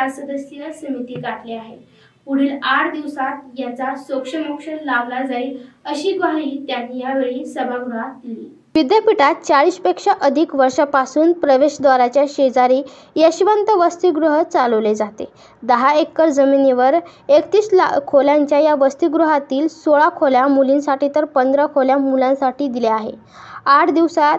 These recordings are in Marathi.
चार सदस्यीय समिती गाठली आहे. पुढील आठ दिवसात याचा सोक्षमोक्ष लावला जाईल अशी ग्वाही त्यांनी यावेळी सभागृहात दिली. विद्यापीठात चाळीसपेक्षा अधिक वर्षापासून प्रवेशद्वाराच्या शेजारी यशवंत वसतिगृह चालवले जाते. दहा एकर जमिनीवर एकतीस ला खोल्यांच्या या वसतिगृहातील सोळा खोल्या मुलींसाठी तर पंधरा खोल्या मुलांसाठी दिल्या आहे. आठ दिवसात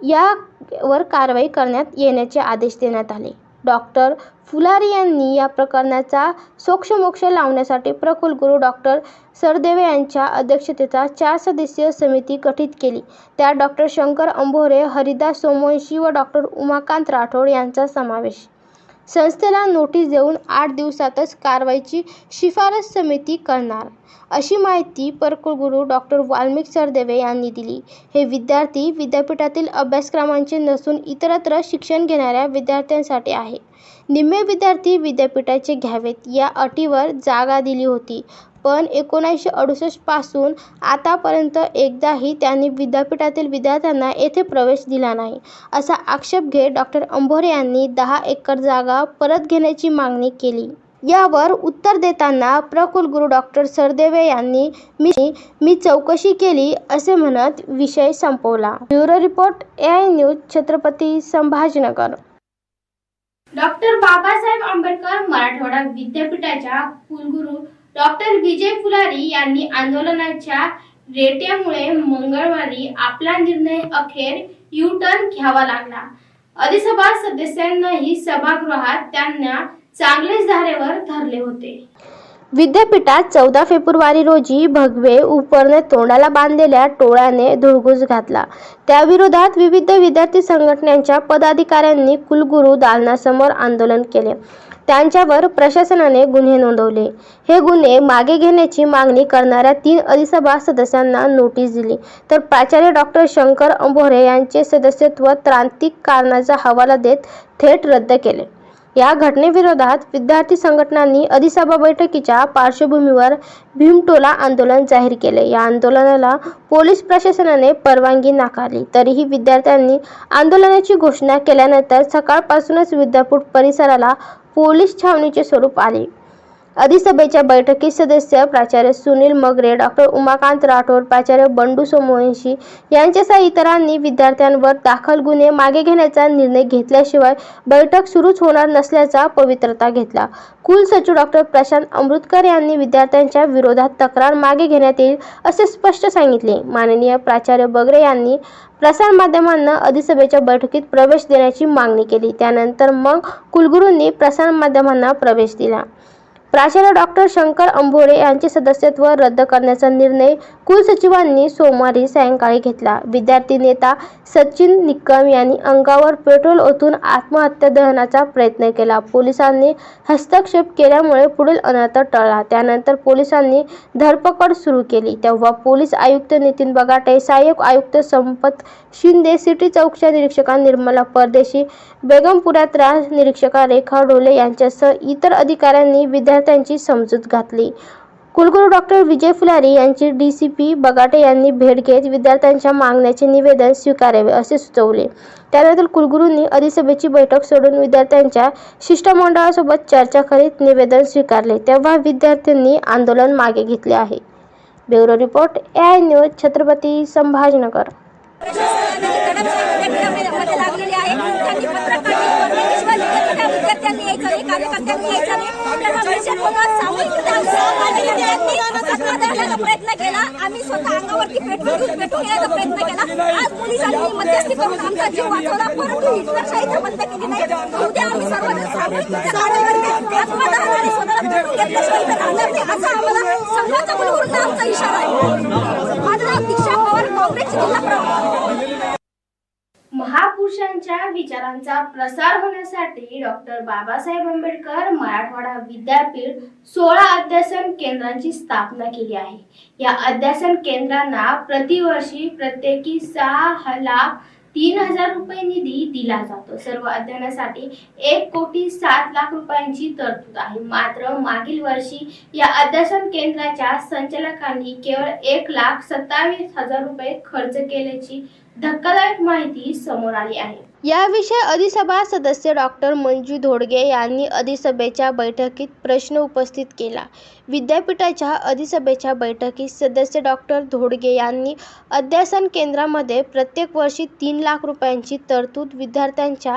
यावर कारवाई करण्यात येण्याचे आदेश देण्यात आले. डॉक्टर फुलारी यांनी या प्रकरणाचा सोक्षमोक्ष लावण्यासाठी प्रकुलगुरू डॉक्टर सरदेवे यांच्या अध्यक्षतेचा चार सदस्यीय समिती गठीत केली. त्यात डॉक्टर शंकर अंभोरे हरिदास सोमवंशी व डॉक्टर उमाकांत राठोड यांचा समावेश संस्थेला नोटीस देऊन आठ दिवसातच कारवाईची शिफारस समिती करणार. अशी माहिती परकुलगुरू डॉक्टर वाल्मिक सरदेवे यांनी दिली. हे विद्यार्थी विद्यापीठातील अभ्यासक्रमांचे नसून इतरत्र शिक्षण घेणाऱ्या विद्यार्थ्यांसाठी आहे. निम्मे विद्यार्थी विद्यापीठाचे घ्यावेत या अटीवर जागा दिली होती. पण एकोणीसशे अडुसष्टपासून आतापर्यंत एकदाही त्यांनी विद्यापीठातील विद्यार्थ्यांना येथे प्रवेश दिला नाही असा आक्षेप घेत डॉक्टर अंभोरे यांनी दहा एकर जागा परत घेण्याची मागणी केली. यावर उत्तर देताना प्रकुलगुरू डॉक्टर सरदेवे यांनी मी मी चौकशी केली असे म्हणत विषय संपवला. Bureau report A I news Chhatrapati Sambhajinagar. Doctor Babasaheb Ambedkar Marathwada विद्यापीठाच्या कुलगुरू डॉक्टर विजय फुलारी यांनी आंदोलनाच्या रेट्यामुळे मंगळवारी आपला निर्णय अखेर यू टर्न घ्यावा लागला. अधिसभा सदस्यांनाही सभागृहात त्यांना चांगलेच धारेवर धरले होते. विद्यापीठात चौदा फेब्रुवारी रोजी भगवे उपरने तोंडाला बांधलेल्या टोळ्याने धुळगूस घातला. त्याविरोधात विविध विद्यार्थी संघटनांच्या पदाधिकाऱ्यांनी कुलगुरू दालनासमोर आंदोलन केले. त्यांच्यावर प्रशासनाने गुन्हे नोंदवले. हे गुन्हे मागे घेण्याची मागणी करणाऱ्या तीन अधिसभा सदस्यांना नोटीस दिली. तर प्राचार्य डॉक्टर शंकर अंभोरे यांचे सदस्यत्व त्रांतिक कारणाचा हवाला देत थेट रद्द केले. या घटनेविरोधात विद्यार्थी संघटनांनी अधिसभा बैठकीच्या पार्श्वभूमीवर भीमटोला आंदोलन जाहीर केले. या आंदोलनाला पोलीस प्रशासनाने परवानगी नाकारली. तरीही विद्यार्थ्यांनी आंदोलनाची घोषणा केल्यानंतर सकाळपासूनच विद्यापीठ परिसराला पोलीस छावणीचे स्वरूप आले. अधिसभेच्या बैठकीत सदस्य प्राचार्य सुनील मगरे डॉक्टर उमाकांत राठोड प्राचार्य बंडू सोमवंशी यांच्यासह इतरांनी विद्यार्थ्यांवर दाखल गुन्हे मागे घेण्याचा निर्णय घेतल्याशिवाय बैठक सुरूच होणार नसल्याचा पवित्रता घेतला. कुलसचिव डॉक्टर प्रशांत अमृतकर यांनी विद्यार्थ्यांच्या विरोधात तक्रार मागे घेण्यात येईल असे स्पष्ट सांगितले. माननीय प्राचार्य बगरे यांनी प्रसारमाध्यमांना अधिसभेच्या बैठकीत प्रवेश देण्याची मागणी केली. त्यानंतर मग कुलगुरूंनी प्रसारमाध्यमांना प्रवेश दिला. प्राचार्य डॉक्टर शंकर अंभोरे यांचे सदस्यत्व रद्द करण्याचा निर्णय कुलसचिवांनी सोमवारी सायंकाळी घेतला. विद्यार्थी नेता सचिन निकम यांनी अंगावर पेट्रोल ओतून आत्महत्या दहनाचा प्रयत्न केला. पोलिसांनी हस्तक्षेप केल्यामुळे पुढील अनर्थ टळला. त्यानंतर पोलिसांनी धरपकड सुरू केली. तेव्हा पोलीस आयुक्त नितीन बगाटे सहाय्यक आयुक्त संपत शिंदे सिटी चौकच्या निरीक्षका निर्मला परदेशी बेगमपुरात राज निरीक्षका रेखा डोले यांच्यासह इतर अधिकाऱ्यांनी विद्यार्थ्यांची समजूत घातली. कुलगुरू डॉक्टर विजय फुलारी यांची डी सी पी बगाटे यांनी भेट घेत विद्यार्थ्यांच्या मागण्याचे निवेदन स्वीकारावे असे सुचवले. त्यानंतर कुलगुरूंनी अधिसभेची बैठक सोडून विद्यार्थ्यांच्या शिष्टमंडळासोबत चर्चा करीत निवेदन स्वीकारले. तेव्हा विद्यार्थ्यांनी आंदोलन मागे घेतले आहे. Bureau report A I news Chhatrapati Sambhajinagar. कार्यकर्त्यांनी यायचं नाही कार्यकर्त्यांनी यायचं नाही प्रयत्न केला. आम्ही स्वतः अंगावरती पेट्रोल घेऊन पेट्रोल घेण्याचा प्रयत्न केला. आज पोलिसांनी मध्यस्थी करून आमचा जीव वाचवला. परंतु हिटलरशाही बंद केली नाही. उद्या आम्ही सर्वजण सामूहिक कारवाई आत्मदान स्वतःला पेट्रोल घेतल्याशिवाय इथं राहणार नाही असा आम्हाला संघाचा बलवरून आमचा इशारा आहे. माझं नाव दीक्षा पवार काँग्रेसचे जिल्हा प्रमुख. पुरुषांच्या विचारांचा प्रसार होण्यासाठी डॉक्टर बाबासाहेब आंबेडकर मराठवाडा विद्यापीठ सोळा अध्यासन केंद्रांची स्थापना केली आहे. या अध्यासन केंद्रांना प्रतिवर्षी प्रत्येकी सहा लाख तीन हजार रुपये निधी दिला जातो. सर्व अध्ययनासाठी एक कोटी सात लाख रुपयांची तरतूद आहे. मात्र मागील वर्षी या अध्यासन केंद्राच्या संचालकांनी केवळ एक लाख सत्तावीस हजार रुपये खर्च केल्याची धक्कादायक माहिती समोर आली आहे. याविषयी अधिसभा सदस्य डॉक्टर मंजू धोडगे यांनी अधिसभेच्या बैठकीत प्रश्न उपस्थित केला. विद्यापीठाच्या अधिसभेच्या बैठकीत सदस्य डॉक्टर धोडगे यांनी अध्यासन केंद्रामध्ये प्रत्येक वर्षी तीन लाख रुपयांची तरतूद विद्यार्थ्यांच्या